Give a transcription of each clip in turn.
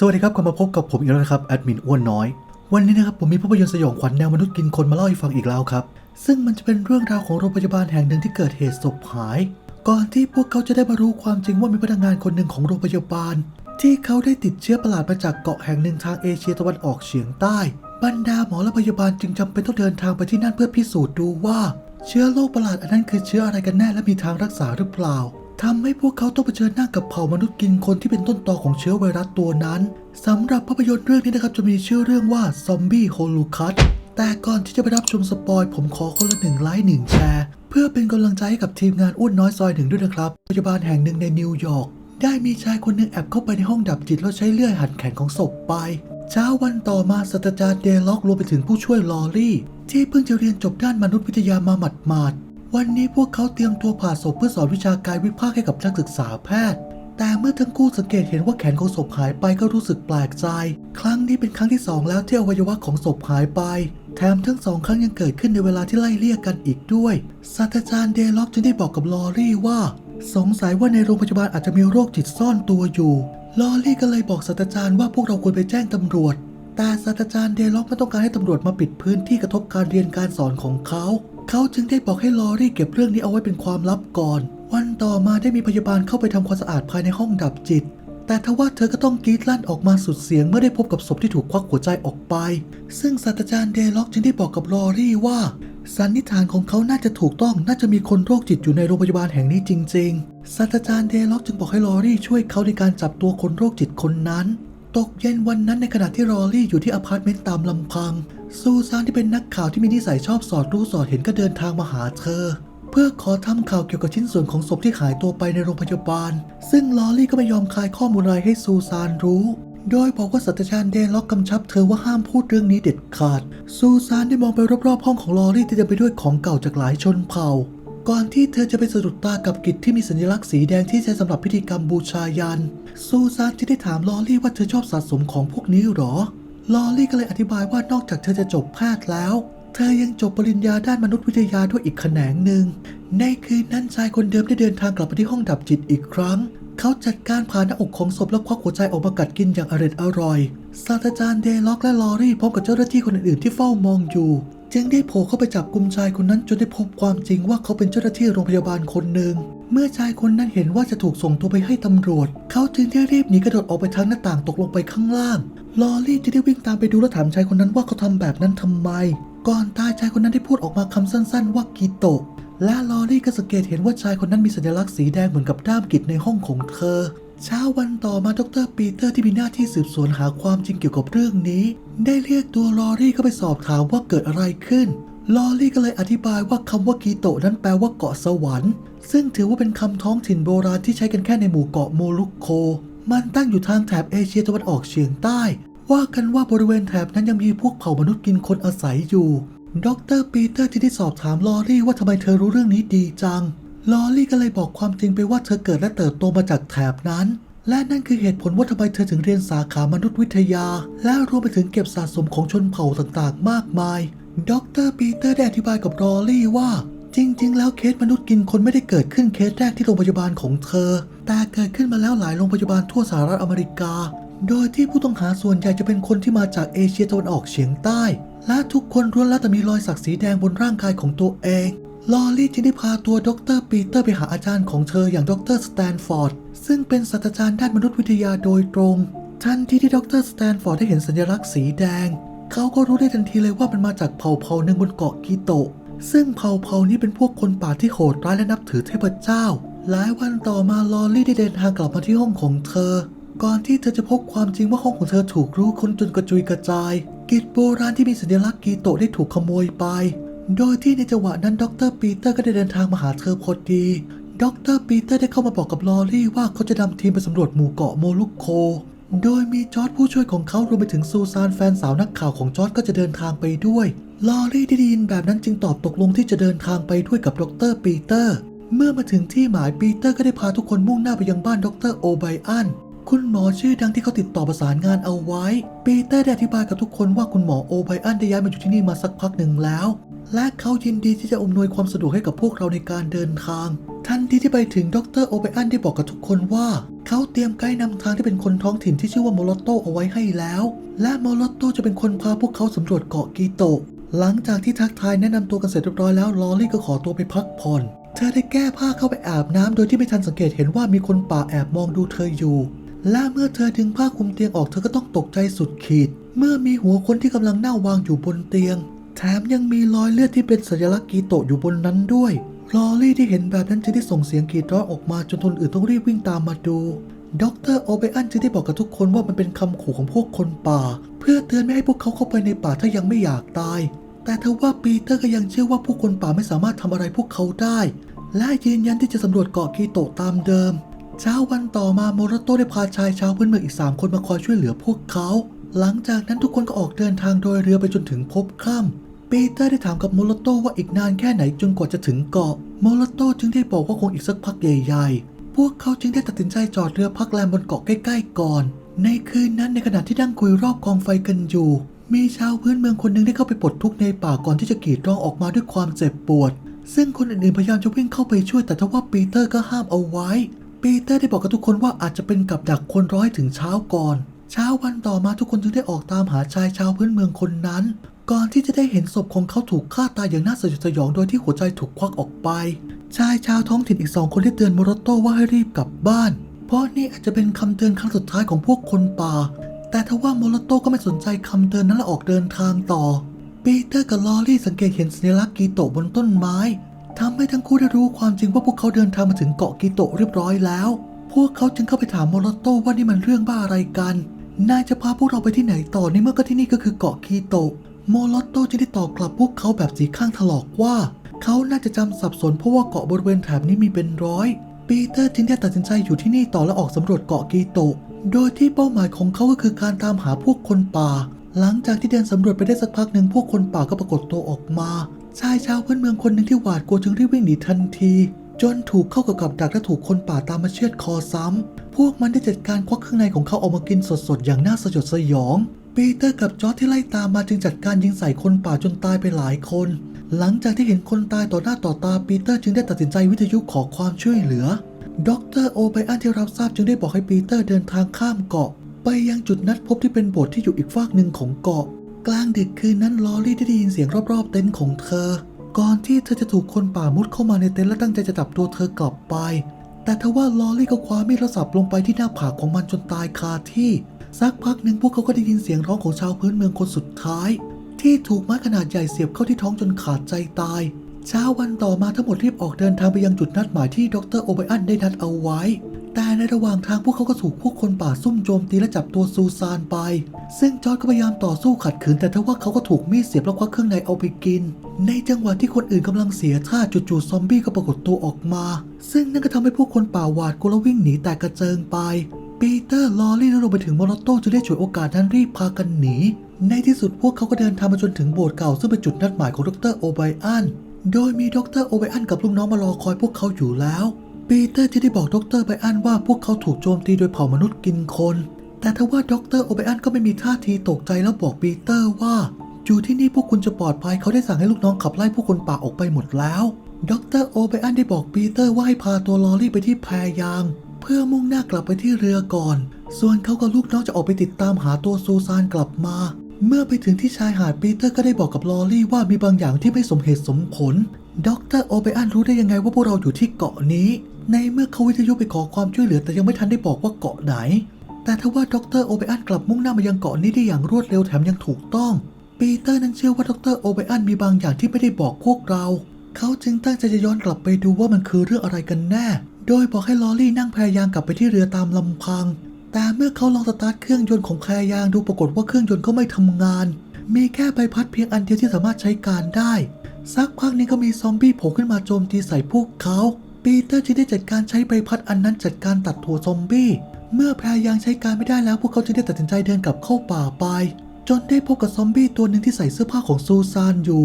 สวัสดีครับกลับมาพบกับผมอีกแล้วนะครับแอดมินอ้วนน้อย วันนี้นะครับผมมีภาพยนตร์สยองขวัญแนวมนุษย์กินคนมาเล่าให้ฟังอีกแล้วครับ ซึ่งมันจะเป็นเรื่องราวของโรงพยาบาลแห่งหนึ่งที่เกิดเหตุศพหาย ก่อนที่พวกเขาจะได้มารู้ความจริงว่ามีพนักงานคนหนึ่งของโรงพยาบาล ที่เขาได้ติดเชื้อประหลาดมาจากเกาะแห่งหนึ่งทางเอเชียตะวันออกเฉียงใต้ บรรดาหมอและพยาบาลจึงจำเป็นต้องเดินทางไปที่นั่นเพื่อพิสูจน์ดูว่า เชื้อโรคประหลาดอันนั้นคือเชื้ออะไรกันแน่และมีทางรักษาหรือเปล่า ทำให้พวกเขาต้องเผชิญหน้ากับเผ่ามนุษย์กินคนที่เป็นต้นตอของเชื้อไวรัสตัวนั้นสำหรับภาพยนตร์เรื่องนี้นะครับจะมีชื่อเรื่องว่าซอมบี้โฮลูคัสแต่ก่อนที่จะไปรับชมสปอยผมขอคนละหนึ่งไลค์หนึ่งแชร์เพื่อเป็นกำลังใจให้กับทีมงานอ้วนน้อยซอยหนึ่งด้วยนะครับพยาบาลแห่งหนึ่งในนิวยอร์กได้มีชายคนหนึ่งแอบเข้าไปในห้องดับจิตแล้วใช้เลื่อยหั่นแขนของศพไป เช้าวันต่อมาศาสตราจารย์เดล็อกรวมไปถึงผู้ช่วยลอรี่ ที่เพิ่งจะเรียนจบด้านมนุษยวิทยามาหมาดๆ วันนี้พวกเขาเตรียมตัวผ่าศพเพื่อสอนวิชากายวิภาคให้กับนักศึกษาแพทย์ แต่เมื่อทั้งคู่สังเกตเห็นว่าแขนของศพหายไปก็รู้สึกแปลกใจ ครั้งนี้เป็นครั้งที่สองแล้วที่อวัยวะของศพหายไป แถมทั้งสองครั้งยังเกิดขึ้นในเวลาที่ไล่เลี่ยกันอีกด้วย ศาสตราจารย์เดล็อกจึงได้บอกกับลอรี่ว่า สงสัยว่าในโรงพยาบาลอาจจะมีโรคจิตซ่อนตัวอยู่ ลอรี่ก็เลยบอกศาสตราจารย์ว่าพวกเราควรไปแจ้งตำรวจ แต่ศาสตราจารย์เดล็อกไม่ต้องการให้ตำรวจมาปิดพื้นที่กระทบการเรียนการสอนของเขา เขาจึงได้บอกให้ลอรี่เก็บเรื่องนี้เอาไว้เป็นความลับก่อน วันต่อมาได้มีพยาบาลเข้าไปทำความสะอาดภายในห้องดับจิต แต่ทว่าเธอก็ต้องกรีดลั่นออกมาสุดเสียงเมื่อได้พบกับศพที่ถูกควักหัวใจออกไป ซึ่งศาสตราจารย์เดล็อกจึงได้บอกกับลอรี่ว่าสันนิษฐานของเขาน่าจะถูกต้อง น่าจะมีคนโรคจิตอยู่ในโรงพยาบาลแห่งนี้จริง ๆ ศาสตราจารย์เดล็อกจึงบอกให้ลอรี่ช่วยเขาในการจับตัวคนโรคจิตคนนั้น ตกเย็นวันนั้นในขณะที่ลอรี่อยู่ที่อพาร์ตเมนต์ตามลำพัง ซูซานที่เป็นนักข่าวที่มีนิสัยชอบสอดรู้สอดเห็นก็เดินทางมาหาเธอ เพื่อขอทำข่าวเกี่ยวกับชิ้นส่วนของศพที่หายตัวไปในโรงพยาบาล ซึ่งลอรี่ก็ไม่ยอมคายข้อมูลอะไรให้ซูซานรู้ โดยบอกว่าศาสตราจารย์เดนล็อกกำชับเธอว่าห้ามพูดเรื่องนี้เด็ดขาด ซูซานได้มองไปรอบๆห้องของลอรี่ที่เต็มไปด้วยของเก่าจากหลายชนเผ่า ก่อนที่เธอจะไปสะดุดตากับกิจที่มีสัญลักษณ์สีแดงที่ใช้สำหรับพิธีกรรมบูชายัน ซูซานจะได้ถามลอรี่ว่าเธอชอบสะสมของพวกนี้หรอ ลอรี่ก็เลยอธิบายว่านอกจากเธอจะจบแพทย์แล้ว เธอยังจบปริญญาด้านมนุษยวิทยาด้วยอีกแขนงหนึ่ง ในคืนนั้นชายคนเดิมได้เดินทางกลับมาที่ห้องดับจิตอีกครั้ง เขาจัดการผ่าหน้าอกของศพแล้วควักหัวใจออกมากัดกินอย่างอร็ดอร่อย ศาสตราจารย์เดล็อกและลอรี่พร้อมกับเจ้าหน้าที่คนอื่นๆที่เฝ้ามองอยู่ จึงได้โผล่เข้าไปจับกลุ่มชายคนนั้นจนได้พบความจริงว่าเขาเป็นเจ้าหน้าที่โรงพยาบาลคนหนึ่ง เมื่อชายคนนั้นเห็นว่าจะถูกส่งตัวไปให้ตำรวจ เขาจึงได้รีบหนีกระโดดออกไปทางหน้าต่างตกลงไปข้างล่าง ลอรี่จึงได้วิ่งตามไปดูและถามชายคนนั้นว่าเขาทำแบบนั้นทำไม ก่อนตายชายคนนั้นได้พูดออกมาคำสั้น ๆ ว่ากีโตะและลอรี่ก็สังเกตเห็นว่าชายคนนั้นมีสัญลักษณ์สีแดงเหมือนกับด้ามกิจในห้องของเธอ เช้าวันต่อมาดรปีเตอร์ที่มีหน้าที่สืบสวนหาความจริงเกี่ยวกับเรื่องนี้ ได้เรียกตัวลอรี่เข้าไปสอบถามว่าเกิดอะไรขึ้น ลอรี่ก็เลยอธิบายว่าคำว่ากีโตนั้นแปลว่าเกาะสวรรค์ ซึ่งถือว่าเป็นคำท้องถิ่นโบราณที่ใช้กันแค่ในหมู่เกาะโมลุกโค มันตั้งอยู่ทางแถบเอเชียตะวันออกเฉียงใต้ ว่ากันว่าบริเวณแถบนั้นยังมีพวกเผ่ามนุษย์กินคนอาศัยอยู่ ดรปีเตอร์ที่ได้สอบถามลอรี่ว่าทำไมเธอรู้เรื่องนี้ดีจัง ลอรี่ก็เลยบอกความจริงไปว่าเธอเกิดและเติบโตมาจากแถบนั้น และนั่นคือเหตุผลว่าทำไมเธอถึงเรียนสาขามนุษยวิทยา และรวมไปถึงเก็บสะสมของชนเผ่าต่างๆ มากมาย ดรปีเตอร์ได้อธิบายกับลอรี่ว่าจริง ๆ แล้วเคสมนุษย์กินคนไม่ได้เกิดขึ้นเคสแรกที่โรงพยาบาลของเธอ แต่เกิดขึ้นมาแล้วหลายโรงพยาบาลทั่วสหรัฐอเมริกา โดยที่ผู้ต้องหาส่วนใหญ่จะเป็นคนที่มาจากเอเชียตะวันออกเฉียงใต้ และทุกคนล้วนแล้วแต่มีรอยสักสีแดงบนร่างกายของตัวเอง ลอรี่จึงได้พาตัวดรปีเตอร์ไปหาอาจารย์ของเธออย่างดรสแตนฟอร์ดซึ่งเป็นศาสตราจารย์ด้านมนุษยวิทยาโดยตรง ทันทีที่ดรสแตนฟอร์ดได้เห็นสัญลักษณ์สีแดง เขาก็รู้ได้ทันทีเลยว่ามันมาจากเผ่าเผ่าหนึ่งบนเกาะกีโตะ ซึ่งเผ่าเผ่านี้เป็นพวกคนป่าที่โหดร้ายและนับถือเทพเจ้า หลายวันต่อมาลอรี่ได้เดินทางกลับมาที่ห้องของเธอ ก่อนที่เธอจะพบความจริงว่าห้องของเธอถูกรื้คนจนกระจุยกระจาย กิจโบราณที่มีสัญลักษณ์กีโตะได้ถูกขโมยไป โดยที่ในจังหวะนั้นดรปีเตอร์ก็ได้เดินทางมาหาเธอพอดีดรปีเตอร์ได้เข้ามาบอกกับลอรี่ว่าเขาจะนำทีมไปสำรวจหมู่เกาะโมลุกโค โดยมีจอร์ดผู้ช่วยของเขารวมไปถึงซูซานแฟนสาวนักข่าวของจอร์ดก็จะเดินทางไปด้วย ลอรี่ได้ยินแบบนั้นจึงตอบตกลงที่จะเดินทางไปด้วยกับดรปีเตอร์ เมื่อมาถึงที่หมายปีเตอร์ก็ได้พาทุกคนมุ่งหน้าไปยังบ้านดรโอไบอัน คุณหมอชื่อดังที่เขาติดต่อประสานงานเอาไว้ ปีเตอร์ได้อธิบายกับทุกคนว่าคุณหมอโอไบอันได้ย้ายมาอยู่ที่นี่มาสักพักหนึ่งแล้ว และเขายินดีที่จะอำนวยความสะดวกให้กับพวกเราในการเดินทาง ทันทีที่ไปถึงดรโอไบอันได้บอกกับทุกคนว่า เขาเตรียมไกด์นำทางที่เป็นคนท้องถิ่นที่ชื่อว่าโมโลโตเอาไว้ให้แล้ว และโมโลโตจะเป็นคนพาพวกเขาสำรวจเกาะกีโตะหลังจากที่ทักทายแนะนำตัวกันเสร็จเรียบร้อยแล้วลอรี่ก็ขอตัวไปพักผ่อนเธอได้แก้ผ้าเข้าไปอาบน้ำโดยที่ไม่ทันสังเกตเห็นว่ามีคนป่าแอบมองดูเธออยู่ และเมื่อเธอดึงผ้าคลุมเตียงออกเธอก็ต้องตกใจสุดขีด เมื่อมีหัวคนที่กำลังนั่งวางอยู่บนเตียง แถมยังมีรอยเลือดที่เป็นสัญลักษณ์กีโตะอยู่บนนั้นด้วยลอรี่ที่เห็นแบบนั้นจึงได้ส่งเสียงกรีดร้องออกมาจนคนอื่นต้องรีบวิ่งตามมาดูด็อกเตอร์โอเบอันจึงได้บอกกับทุกคนว่ามันเป็นคำขู่ของพวกคนป่า เพื่อเตือนไม่ให้พวกเขาเข้าไปในป่าถ้ายังไม่อยากตาย แต่ทว่าปีเตอร์ก็ยังเชื่อว่าผู้คนป่าไม่สามารถทำอะไรพวกเขาได้ และยืนยันที่จะสำรวจเกาะกีโตตามเดิม เช้าวันต่อมาโมรโตได้พาชายชาวพื้นเมืองอีก3คนมาคอยช่วยเหลือพวกเขา หลังจากนั้นทุกคนก็ออกเดินทางโดยเรือไปจนถึงพบค่ำปีเตอร์ได้ถามกับโมรโตว่าอีกนานแค่ไหนจนกว่าจะถึงเกาะโมรโตจึงได้บอกว่าคงอีกสักพักใหญ่ๆ พวกเขาจึงได้ตัดสินใจจอดเรือพักแรมบนเกาะใกล้ๆก่อน ในคืนนั้นในขณะที่นั่งคุยรอบกองไฟกันอยู่ มีชาวพื้นเมืองคนหนึ่งได้เข้าไปปลดทุกข์ในป่าก่อนที่จะกรีดร้องออกมาด้วยความเจ็บปวดซึ่งคนอื่นๆพยายามจะวิ่งเข้าไปช่วยแต่ทว่าปีเตอร์ก็ห้ามเอาไว้ ปีเตอร์ได้บอกกับทุกคนว่าอาจจะเป็นกับดักคนร้อยถึงเช้าก่อน เช้าวันต่อมาทุกคนจึงได้ออกตามหาชายชาวพื้นเมืองคนนั้น ก่อนที่จะได้เห็นศพของเขาถูกฆ่าตายอย่างน่าสยดสยองโดยที่หัวใจถูกควักออกไป ชายชาวท้องถิ่นอีกสองคนได้เตือนโมโรโตว่าให้รีบกลับบ้าน เพราะนี่อาจจะเป็นคำเตือนครั้งสุดท้ายของพวกคนป่า แต่ทว่าโมโรโตก็ไม่สนใจคำเตือนนั้นและออกเดินทางต่อปีเตอร์กับลอรี่สังเกตเห็นสัญลักษณ์กีโตบนต้นไม้ ทำให้ทั้งคู่ได้รู้ความจริงว่าพวกเขาเดินทางมาถึงเกาะกีโตะเรียบร้อยแล้ว พวกเขาจึงเข้าไปถามโมโรโตว่านี่มันเรื่องบ้าอะไรกัน นายจะพาพวกเราไปที่ไหนต่อในเมื่อก็ที่นี่ก็คือเกาะกีโตะ โมโรโตจึงได้ตอบกลับพวกเขาแบบสีข้างถลอกว่า เขาน่าจะจำสับสนเพราะว่าเกาะบริเวณแถบนี้มีเป็นร้อย ปีเตอร์จึงได้ตัดสินใจอยู่ที่นี่ต่อและออกสำรวจเกาะกีโตะ โดยที่เป้าหมายของเขาก็คือการตามหาพวกคนป่า หลังจากที่เดินสำรวจไปได้สักพักหนึ่งพวกคนป่าก็ปรากฏตัวออกมา ชายชาวพื้นเมืองคนหนึ่งที่หวาดกลัวจึงรีบวิ่งหนีทันที จนถูกเข้ากับกับดักและถูกคนป่าตามมาเชือดคอซ้ำพวกมันได้จัดการควักเครื่องในของเขาออกมากินสดๆอย่างน่าสยดสยอง ปีเตอร์กับจอร์จที่ไล่ตามมาจึงจัดการยิงใส่คนป่าจนตายไปหลายคน หลังจากที่เห็นคนตายต่อหน้าต่อตาปีเตอร์จึงได้ตัดสินใจวิทยุขอความช่วยเหลือด็อกเตอร์โอไบอันที่รับทราบจึงได้บอกให้ปีเตอร์เดินทางข้ามเกาะ ไปยังจุดนัดพบที่เป็นโบสถ์ที่อยู่อีกฝากหนึ่งของเกาะ กลางดึกคืนนั้นลอรี่ได้ยินเสียงรอบๆเต็นท์ของเธอ ก่อนที่เธอจะถูกคนป่ามุดเข้ามาในเต็นท์และตั้งใจจะจับตัวเธอกลับไป แต่ทว่าลอรี่ก็คว้ามีดและสับลงไปที่หน้าผากของมันจนตายคาที่ สักพักหนึ่งพวกเขาก็ได้ยินเสียงร้องของชาวพื้นเมืองคนสุดท้าย ที่ถูกไม้ขนาดใหญ่เสียบเข้าที่ท้องจนขาดใจตาย เช้าวันต่อมาทั้งหมดรีบออกเดินทางไปยังจุดนัดหมายที่ดรโอไบอันได้นัดเอาไว้ แต่ในระหว่างทางพวกเขาก็ถูกพวกคนป่าซุ่มโจมตีและจับตัวซูซานไป ซึ่งจอร์จก็พยายามต่อสู้ขัดขืน แต่ทว่าเขาก็ถูกมีดเสียบแล้วควักเครื่องในเอาไปกิน ในจังหวะที่คนอื่นกำลังเสียท่าจู่ๆซอมบี้ก็ปรากฏตัวออกมา ซึ่งนั่นก็ทำให้พวกคนป่าหวาดกลัวและวิ่งหนีแตกกระเจิงไปปีเตอร์ลอรี่และรวมไปถึงมโรโตจึงได้ฉวยโอกาสนั้นรีบพากันหนี ในที่สุดพวกเขาก็เดินทางมาจนถึงโบสถ์เก่าซึ่งเป็นจุดนัดหมายของดรโอไบอัน โดยมีดรโอไบอันกับลูกน้องมารอคอยพวกเขาอยู่แล้ว ปีเตอร์จึงได้บอกดรไบอันว่าพวกเขาถูกโจมตีโดยเผ่ามนุษย์กินคน แต่ทว่าดรโอไบอันก็ไม่มีท่าทีตกใจแล้วบอกปีเตอร์ว่า อยู่ที่นี่พวกคุณจะปลอดภัยเขาได้สั่งให้ลูกน้องขับไล่พวกคนป่าออกไปหมดแล้วดรโอไบอันได้บอกปีเตอร์ว่าให้พาตัวลอรี่ไปที่แพยาง เพื่อมุ่งหน้ากลับไปที่เรือก่อน ส่วนเขากับลูกน้องจะออกไปติดตามหาตัวซูซานกลับมา เมื่อไปถึงที่ชายหาดปีเตอร์ก็ได้บอกกับลอรี่ว่ามีบางอย่างที่ไม่สมเหตุสมผลด็อกเตอร์โอไบอันรู้ได้ยังไงว่าพวกเราอยู่ที่เกาะนี้ ในเมื่อเขาวิทยุไปขอความช่วยเหลือแต่ยังไม่ทันได้บอกว่าเกาะไหน แต่ทว่าด็อกเตอร์โอไบอันกลับมุ่งหน้ามายังเกาะนี้ได้อย่างรวดเร็วแถมยังถูกต้อง ปีเตอร์นั้นเชื่อว่าด็อกเตอร์โอไบอันมีบางอย่างที่ไม่ได้บอกพวกเรา เขาจึงตั้งใจจะย้อนกลับไปดูว่ามันคือเรื่องอะไรกันแน่ โดยบอกให้ลอรี่นั่งพยายางกลับไปที่เรือตามลำพัง แต่เมื่อเขาลองสตาร์ทเครื่องยนต์ของพยายางดูปรากฏว่าเครื่องยนต์ก็ไม่ทำงาน มีแค่ใบพัดเพียงอันเดียวที่สามารถใช้การได้ สักพักหนี้ก็มีซอมบี้โผล่ขึ้นมาโจมตีใส่พวกเขา ปีเตอร์จึงได้จัดการใช้ใบพัดอันนั้นจัดการตัดถั่วซอมบี้ เมื่อแพยายางใช้การไม่ได้แล้วพวกเขาจึงได้ตัดสินใจเดินกลับเข้าป่าไป จนได้พบกับซอมบี้ตัวหนึ่งที่ใส่เสื้อผ้าของซูซานอยู่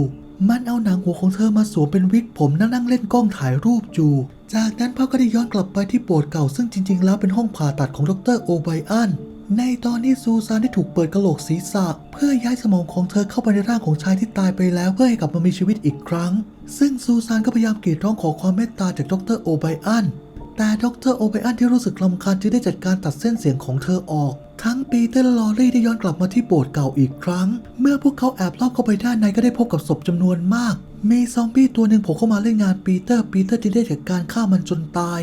มันเอาหนังหัวของเธอมาสวมเป็นวิกผมนั่งนั่งเล่นกล้องถ่ายรูปอยู่ จากนั้นภาพก็ได้ย้อนกลับไปที่โบสถ์เก่าซึ่งจริง ๆ แล้วเป็นห้องผ่าตัดของดรโอไบอันในตอนที่ซูซานได้ถูกเปิดกระโหลกศีรษะ เพื่อย้ายสมองของเธอเข้าไปในร่างของชายที่ตายไปแล้วเพื่อให้กลับมามีชีวิตอีกครั้ง ซึ่งซูซานก็พยายามกรีดร้องขอความเมตตาจากดรโอไบอัน แต่ดรโอไบอันที่รู้สึกรำคาญจึงได้จัดการตัดเส้นเสียงของเธอออก ทั้งปีเตอร์ลอรี่ได้ย้อนกลับมาที่โบสถ์เก่าอีกครั้ง เมื่อพวกเขาแอบลอบเข้าไปด้านในก็ได้พบกับศพจำนวนมาก มีซอมบี้ตัวหนึ่งโผล่เข้ามาเล่นงานปีเตอร์ปีเตอร์จึงได้จัดการฆ่ามันจนตาย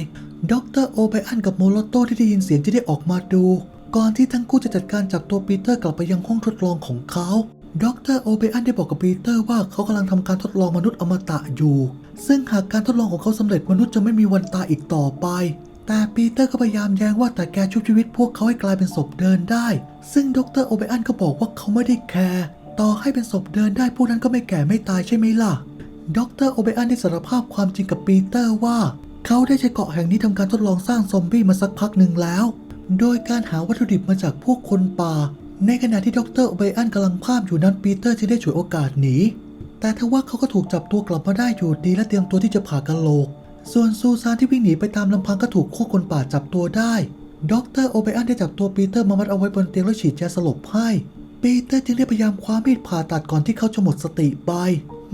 ดรโอไบอันกับโมโลโตที่ได้ยินเสียงจึงได้ออกมาดู ก่อนที่ทั้งคู่จะจัดการจับตัวปีเตอร์กลับไปยังห้องทดลองของเขา ดรโอเบอันได้บอกกับปีเตอร์ว่าเขากำลังทำการทดลองมนุษย์อมตะอยู่ ซึ่งหากการทดลองของเขาสำเร็จมนุษย์จะไม่มีวันตายอีกต่อไป แต่ปีเตอร์ก็พยายามแย้งว่าแต่แกชุบชีวิตพวกเขาให้กลายเป็นศพเดินได้ ซึ่งดรโอเบอันก็บอกว่าเขาไม่ได้แคร์ต่อให้เป็นศพเดินได้พวกนั้นก็ไม่แก่ไม่ตายใช่ไหมล่ะ ดรโอเบอันได้สารภาพความจริงกับปีเตอร์ว่า เขาได้ใช้เกาะแห่งนี้ทำการทดลองสร้างซอมบี้มาสักพักหนึ่งแล้ว โดยการหาวัตถุดิบมาจากพวกคนป่า ในขณะที่ดรโอเบอันกำลังภาพอยู่นั้นปีเตอร์จึงได้ฉวยโอกาสหนี แต่ทว่าเขาก็ถูกจับตัวกลับมาได้อยู่ดีและเตรียมตัวที่จะผ่ากะโหลก ส่วนซูซานที่วิ่งหนีไปตามลำพังก็ถูกพวกคนป่าจับตัวได้ดรโอเบอันได้จับตัวปีเตอร์มามัดเอาไว้บนเตียงแล้วฉีดยาสลบให้ ปีเตอร์จึงได้พยายามคว้ามีดผ่าตัดก่อนที่เขาจะหมดสติไป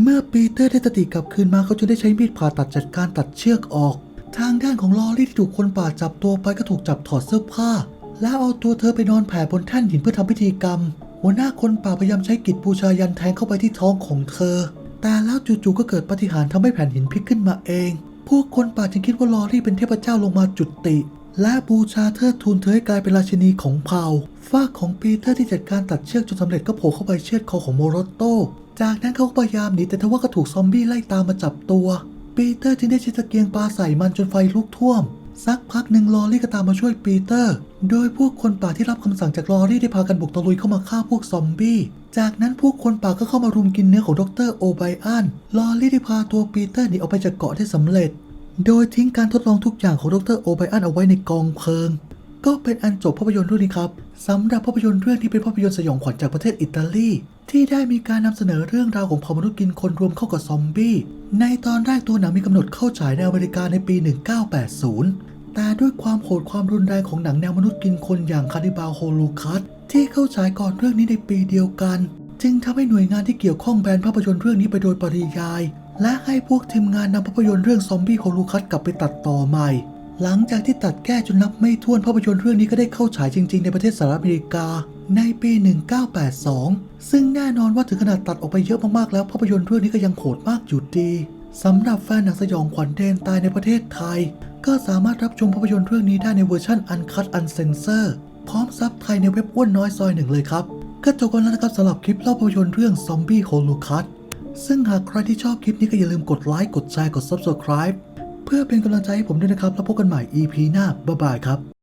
เมื่อปีเตอร์ได้สติกลับคืนมาเขาจึงได้ใช้มีดผ่าตัดจัดการตัดเชือกออก ทางด้านของลอรี่ที่ถูกคนป่าจับตัวไปก็ถูกจับถอดเสื้อผ้า แล้วเอาตัวเธอไปนอนแผ่บนแท่นหินเพื่อทำพิธีกรรม หัวหน้าคนป่าพยายามใช้กิจบูชายันแทงเข้าไปที่ท้องของเธอ แต่แล้วจู่ๆก็เกิดปาฏิหารย์ทำให้แผ่นหินพลิกขึ้นมาเอง พวกคนป่าจึงคิดว่าลอรี่เป็นเทพเจ้าลงมาจุติ และบูชาเทิดทูนเธอให้กลายเป็นราชินีของเผ่าฝ้าของปีเตอร์ที่จัดการตัดเชือกจนสำเร็จก็โผล่เข้าไปเชือดคอของโมโรโตจากนั้นเขาพยายามหนีแต่ทว่าก็ถูกซอมบี้ไล่ตามมาจับตัวปีเตอร์จึงได้ใช้ตะเกียงปลาใส่มันจนไฟลุกท่วม สักพักหนึ่งลอรี่ก็ตามมาช่วยปีเตอร์ โดยพวกคนป่าที่รับคำสั่งจากลอรี่ได้พากันบุกตะลุยเข้ามาฆ่าพวกซอมบี้ จากนั้นพวกคนป่าก็เข้ามารุมกินเนื้อของดรโอไบอัน ลอรี่ได้พาตัวปีเตอร์หนีออกไปจากเกาะได้สำเร็จ โดยทิ้งการทดลองทุกอย่างของดรโอไบอันเอาไว้ในกองเพลิง ก็เป็นอันจบภาพยนตร์เรื่องนี้ครับสำหรับภาพยนตร์เรื่องที่เป็นภาพยนตร์สยองขวัญจากประเทศอิตาลีที่ได้มีการนำเสนอเรื่องราวของเผ่ามนุษย์กินคนรวมเข้ากับซอมบี้ ในตอนแรกตัวหนังมีกำหนดเข้าฉายในอเมริกาในปี 1980 แต่ด้วยความโหดความรุนแรงของหนังแนวมนุษย์กินคนอย่างคานิบาโฮลูคัสที่เข้าฉายก่อนเรื่องนี้ในปีเดียวกัน จึงทำให้หน่วยงานที่เกี่ยวข้องแบนภาพยนตร์เรื่องนี้ไปโดยปริยาย และให้พวกทีมงานนำภาพยนตร์เรื่องซอมบี้โฮลูคัสกลับไปตัดต่อใหม่ หลังจากที่ตัดแก้จนนับไม่ถ้วนภาพยนตร์เรื่องนี้ก็ได้เข้าฉายจริง ๆ ในประเทศสหรัฐอเมริกา ในปี 1982 ซึ่งแน่นอนว่าถึงขนาดตัดออกไปเยอะมากๆแล้วภาพยนตร์เรื่องนี้ก็ยังโหดมากอยู่ดีสำหรับแฟนหนังสยองขวัญเดนตายในประเทศไทย ก็สามารถรับชมภาพยนตร์เรื่องนี้ได้ในเวอร์ชันอันคัตอันเซนเซอร์พร้อมซับไทยในเว็บอ้วนน้อยซอยหนึ่งเลยครับ ก็จบกันแล้วนะครับสำหรับคลิปเล่าภาพยนตร์เรื่องซอมบี้โฮลูคัสซึ่งหากใครที่ชอบคลิปนี้ก็อย่าลืมกดไลค์กดแชร์กด Subscribe เพื่อเป็นกำลังใจให้ผมด้วยนะครับ แล้วพบกันใหม่ EP หน้าบ๊ายบายครับ